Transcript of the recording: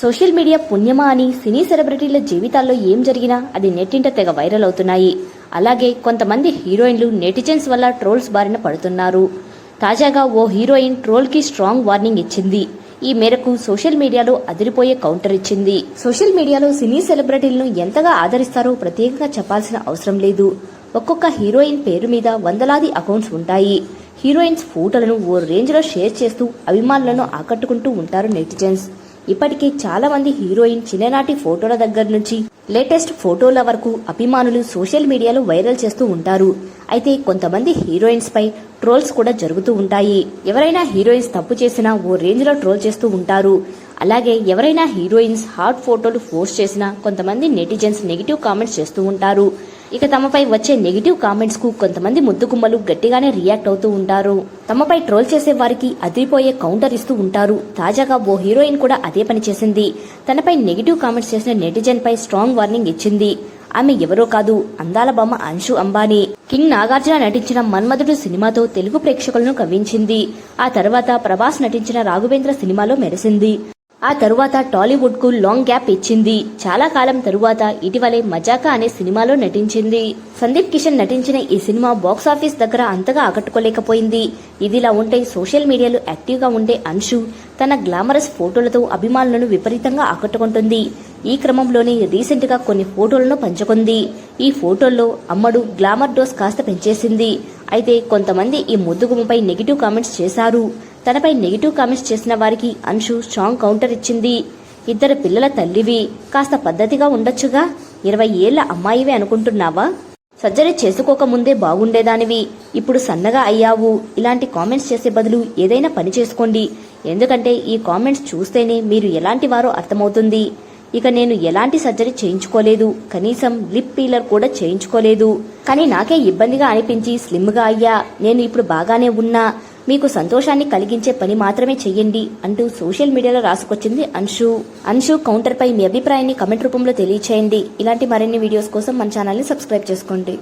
Social media పుణ్యమా అని సినీ సెలబ్రిటీల జీవితాల్లో ఏం జరిగినా అది నెట్టింట తెగ వైరల్ అవుతున్నాయి. అలాగే కొంతమంది హీరోయిన్లు నెటిజన్స్ వల్ల ట్రోల్స్ బారిన పడుతున్నారు. తాజాగా ఓ హీరోయిన్ ట్రోల్కి స్ట్రాంగ్ వార్నింగ్ ఇచ్చింది. ఈ మేరకు సోషల్ మీడియాలో అదిరిపోయే కౌంటర్ ఇచ్చింది. సోషల్ మీడియాలో సినీ సెలబ్రిటీలను ఎంతగా ఆదరిస్తారో ప్రత్యేకంగా చెప్పాల్సిన అవసరం లేదు. ఒక్కొక్క హీరోయిన్ పేరు మీద వందలాది అకౌంట్స్ ఉంటాయి. హీరోయిన్స్ ఫోటోలను ఓ రేంజ్లో షేర్ చేస్తూ అభిమానులను ఆకట్టుకుంటూ ఉంటారు నెటిజన్స్. ఇప్పటికే చాలా మంది హీరోయిన్ చిన్ననాటి ఫోటోల దగ్గర నుంచి లేటెస్ట్ ఫోటోల వరకు అభిమానులు సోషల్ మీడియాలో వైరల్ చేస్తూ ఉంటారు. అయితే కొంతమంది హీరోయిన్స్ పై ట్రోల్స్ కూడా జరుగుతూ ఉంటాయి. ఎవరైనా హీరోయిన్స్ తప్పు చేసినా ఓ రేంజ్లో ట్రోల్ చేస్తూ ఉంటారు. అలాగే ఎవరైనా హీరోయిన్స్ హాట్ ఫోటోలు పోస్ట్ చేసినా కొంతమంది నెటిజన్స్ నెగిటివ్ కామెంట్స్ చేస్తూ ఉంటారు. ఇక తమపై వచ్చే నెగిటివ్ కామెంట్స్కు కొంతమంది ముద్దుగుమ్మలు గట్టిగానే రియాక్ట్ అవుతూ ఉంటారు. తమపై ట్రోల్ చేసే వారికి అదిరిపోయే కౌంటర్ ఇస్తూ ఉంటారు. తాజాగా ఓ హీరోయిన్ కూడా అదే పని చేసింది. తనపై నెగిటివ్ కామెంట్స్ చేసిన నెటిజన్ పై స్ట్రాంగ్ వార్నింగ్ ఇచ్చింది. ఆమె ఎవరో కాదు అందాల బొమ్మ అంశు అంబానీ. కింగ్ నాగార్జున నటించిన మన్మధుడు సినిమాతో తెలుగు ప్రేక్షకులను కవ్వించింది. ఆ తర్వాత ప్రభాస్ నటించిన రాఘవేంద్ర సినిమాలో మెరిసింది. ఆ తరువాత టాలీవుడ్కు లాంగ్ గ్యాప్ ఇచ్చింది. చాలా కాలం తరువాత ఇటీవలే మజాకా అనే సినిమాలో నటించింది. సందీప్ కిషన్ నటించిన ఈ సినిమా బాక్సాఫీస్ దగ్గర అంతగా ఆకట్టుకోలేకపోయింది. ఇదిలా ఉంటే సోషల్ మీడియాలో యాక్టివ్గా ఉండే అంశు తన గ్లామరస్ ఫోటోలతో అభిమానులను విపరీతంగా ఆకట్టుకుంటుంది. ఈ క్రమంలోనే రీసెంట్గా కొన్ని ఫోటోలను పంచుకుంది. ఈ ఫోటోల్లో అమ్మడు గ్లామర్ డోస్ కాస్త పెంచేసింది. అయితే కొంతమంది ఈ ముద్దుగుమ్మపై నెగిటివ్ కామెంట్స్ చేశారు. తనపై నెగిటివ్ కామెంట్స్ చేసిన వారికి అంశు స్ట్రాంగ్ కౌంటర్ ఇచ్చింది. ఇద్దరు పిల్లల తల్లివి. కాస్త పద్ధతిగా ఉండొచ్చుగా. ఇరవై ఏళ్ళ అమ్మాయివే అనుకుంటున్నావా? సర్జరీ చేసుకోకముందే బాగుండేదానివి. ఇప్పుడు సన్నగా అయ్యావు. ఇలాంటి కామెంట్స్ చేసే బదులు ఏదైనా పని చేసుకోండి. ఎందుకంటే ఈ కామెంట్స్ చూస్తేనే మీరు ఎలాంటి వారో అర్థమవుతుంది. ఇక నేను ఎలాంటి సర్జరీ చేయించుకోలేదు. కనీసం లిప్ పీలర్ కూడా చేయించుకోలేదు. కానీ నాకే ఇబ్బందిగా అనిపించి స్లిమ్గా అయ్యా. నేను ఇప్పుడు బాగానే ఉన్నా. మీకు సంతోషాన్ని కలిగించే పని మాత్రమే చెయ్యండి అంటూ సోషల్ మీడియాలో రాసుకొచ్చింది అన్షు అన్షు కౌంటర్ పై మీ అభిప్రాయాన్ని కమెంట్ రూపంలో తెలియచేయండి. ఇలాంటి మరిన్ని వీడియోస్ కోసం మన ఛానల్ని సబ్స్క్రైబ్ చేసుకోండి.